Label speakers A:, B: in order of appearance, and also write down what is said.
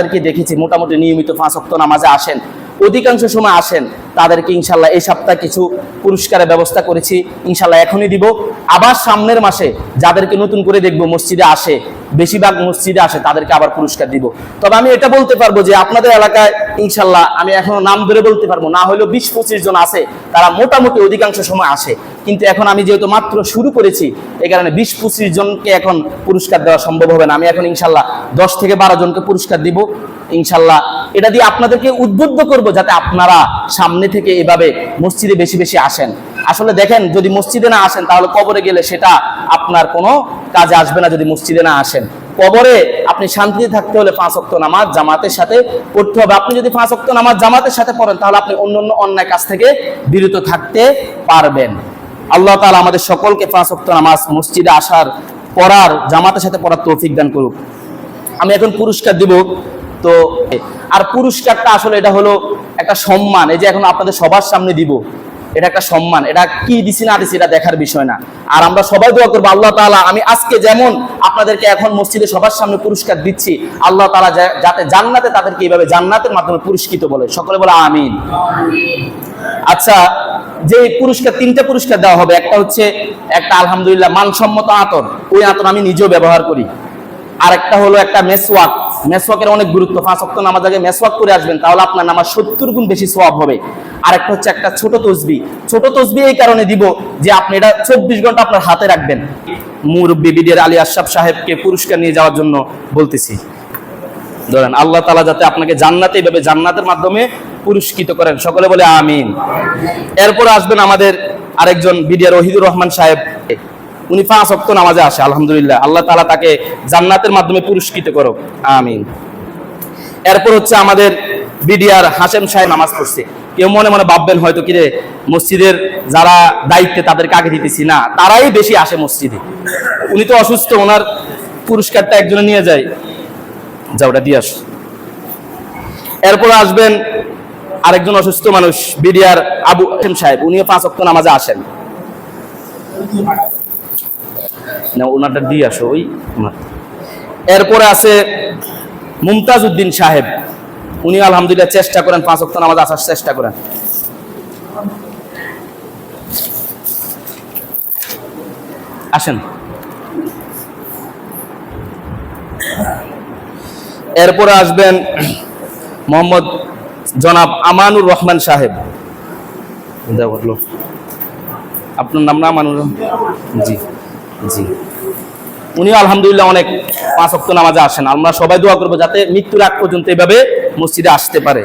A: তাদেরকে দেখেছি, মোটামুটি নিয়মিত পাঁচ অক্ত নামাজে আসেন। অধিকাংশ সময় আসেন। তাদেরকে ইনশাল্লাহ এই সপ্তাহে কিছু পুরস্কারের ব্যবস্থা করেছি। ইনশাল্লাহ এখনই দিব। আবার সামনের মাসে যাদেরকে নতুন করে দেখব মসজিদে আসে, বেশিরভাগ মসজিদে আসে, তাদেরকে আবার পুরস্কার দিব। তবে আমি এটা বলতে পারব যে আপনাদের এলাকায় ইনশাল্লাহ আমি এখনও নাম ধরে বলতে পারব না হলেও বিশ পঁচিশ জন আছে, তারা মোটামুটি অধিকাংশ সময় আসে। কিন্তু এখন আমি যেহেতু মাত্র শুরু করেছি এই কারণে বিশ পঁচিশ জনকে এখন পুরস্কার দেওয়া সম্ভব হবে না। আমি এখন ইনশাল্লাহ দশ থেকে বারো জনকে পুরস্কার দিব। ইনশাল্লাহ এটা দিয়ে আপনাদেরকে উদ্বুদ্ধ করব যাতে আপনারা সামনে থেকে এভাবে মসজিদে বেশি বেশি আসেন। আসলে দেখেন, যদি মসজিদে না আসেন, তাহলে কবরে গেলে সেটা আপনার কোনো কাজে আসবে না যদি মসজিদে না আসেন। কবরে আপনি শান্তিতে থাকতে হলে পাঁচ অক্ত নামাজ জামাতের সাথে পড়তে হবে। আপনি যদি পাঁচ অক্ত নামাজ জামাতের সাথে পড়েন, তাহলে আপনি অন্য অন্য অন্যায় কাজ থেকে বিরত থাকতে পারবেন। আল্লাহ তালা আমাদের সকলকে পাঁচ অক্ত নামাজ মসজিদে আসার পড়ার, জামাতের সাথে পড়ার তৌফিক দান করুক। আমি এখন পুরস্কার দিব। তো আর পুরস্কারটা আসলে এটা হলো একটা সম্মান। এই যে এখন আপনাদের সবার সামনে দিব, এটা একটা সম্মান। এটা কি দিছি না দিছি এটা দেখার বিষয় না। আর আমরা সবাই দোয়া করব, আল্লাহ তাআলা, আমি আজকে যেমন আপনাদেরকে এখন মসজিদে সবার সামনে পুরস্কার দিচ্ছি, আল্লাহ তালা যাতে জান্নাতে তাদেরকে এইভাবে জান্নাতের মাধ্যমে পুরস্কৃত বলে। সকলে বলে আমিন। আচ্ছা যে পুরস্কার, তিনটা পুরস্কার দেওয়া হবে। একটা হচ্ছে একটা আলহামদুলিল্লাহ মানসম্মত আতর। ওই আতর আমি নিজেও ব্যবহার করি। আর একটা হলো একটা মেসওয়াক। মেসওয়াকের অনেক গুরুত্ব। পাঁচ অক্ট নামাজ আগে মেসওয়াক করে আসবেন, তাহলে আপনার নামাজ সত্তর গুণ বেশি সোয়াব হবে। আর একটা হচ্ছে একটা ছোট তসবি। ছোট তসবি এই কারণে দিব যে আপনি এটা চব্বিশ ঘণ্টা আপনার হাতে রাখবেন। মুরব্বী বিডিয়ার আলী আশরাফ সাহেবকে পুরস্কার নিয়ে যাওয়ার জন্য বলতেছি। ধরেন, আল্লাহ তালা যাতে আপনাকে জান্নাতে এইভাবে জান্নাতের মাধ্যমে পুরস্কৃত করেন। সকলে বলে আমিন। এরপর আসবেন আমাদের আরেকজন বিডিআর ওহিদুর রহমান সাহেব। উনি পাঁচ অক্ত নামাজে আসে, আলহামদুলিল্লাহ। আল্লাহ তালা তাকে জান্নাতের মাধ্যমে পুরস্কৃত করো আমিন। এরপর হচ্ছে আমাদের বিডিআর হাসেম সাহেব নামাজ পড়ছে। কেউ মনে মনে ভাববেন হয়তো, কিরে, মসজিদের যারা দায়িত্বে তাদেরকে আগে দিতেছি। না, তারাই বেশি আসে মসজিদে। উনি তো অসুস্থ, ওনার পুরস্কারটা একজনে নিয়ে যায়। যা ওটা দিয়ে আস। এরপর আসবেন আরেকজন অসুস্থ মানুষ, বিডিআর আবু সাহেব। উনিও পাঁচ অক্ট নামাজে আসেন। ওনারটা দিয়ে আসো, ওই এরপরে আছে মুমতাজ উদ্দিন সাহেব। উনি আলহামদুলিল্লাহ চেষ্টা করেন, পাঁচ অক্ট নামাজ আসার চেষ্টা করেন। আসেন। এরপরে আসবেন মোহাম্মদ জনাব আমানুর রহমান সাহেব। আপনার নাম না, আমানুর? জি জি। উনিও আলহামদুলিল্লাহ অনেক পাঁচ অক্ট নামাজে আসেন। আমরা সবাই দোয়া করব যাতে মৃত্যুর আগ পর্যন্ত এভাবে মসজিদে আসতে পারে।